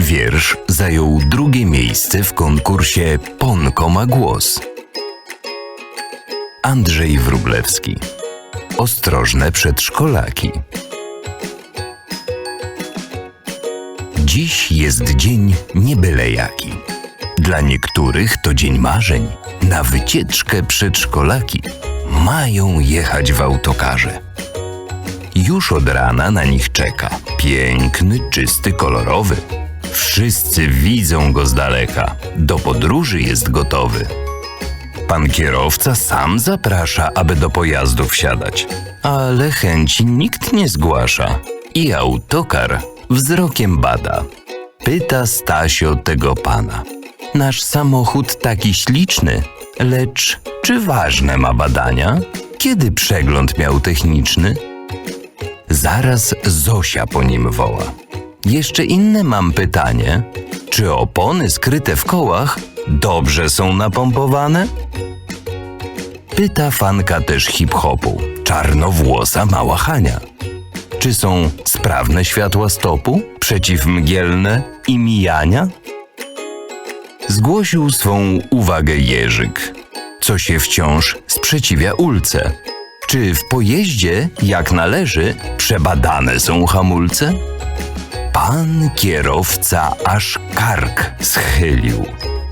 Wiersz zajął drugie miejsce w konkursie Ponko ma głos. Andrzej Wróblewski. Ostrożne przedszkolaki. Dziś jest dzień nie byle jaki. Dla niektórych to dzień marzeń. Na wycieczkę przedszkolaki mają jechać w autokarze. Już od rana na nich czeka. Piękny, czysty, kolorowy. Wszyscy widzą go z daleka. Do podróży jest gotowy. Pan kierowca sam zaprasza, aby do pojazdu wsiadać, ale chęci nikt nie zgłasza. I autokar wzrokiem bada. Pyta Stasio tego pana. Nasz samochód taki śliczny, lecz czy ważne ma badania? Kiedy przegląd miał techniczny? Zaraz Zosia po nim woła. Jeszcze inne mam pytanie. Czy opony skryte w kołach dobrze są napompowane? Pyta fanka też hip-hopu, czarnowłosa mała Hania. Czy są sprawne światła stopu, przeciwmgielne i mijania? Zgłosił swą uwagę Jerzyk, co się wciąż sprzeciwia ulce. Czy w pojeździe, jak należy, przebadane są hamulce? Pan kierowca aż kark schylił,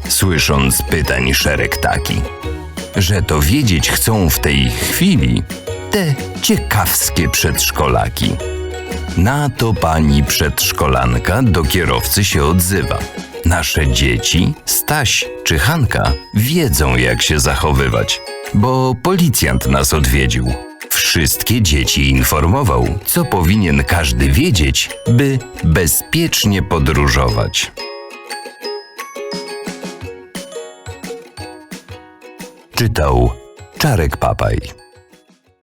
słysząc pytań szereg taki, że to wiedzieć chcą w tej chwili te ciekawskie przedszkolaki. Na to pani przedszkolanka do kierowcy się odzywa. Nasze dzieci, Staś czy Hanka, wiedzą jak się zachowywać, bo policjant nas odwiedził. Wszystkie dzieci informował, co powinien każdy wiedzieć, by bezpiecznie podróżować. Czytał Czarek Papaj.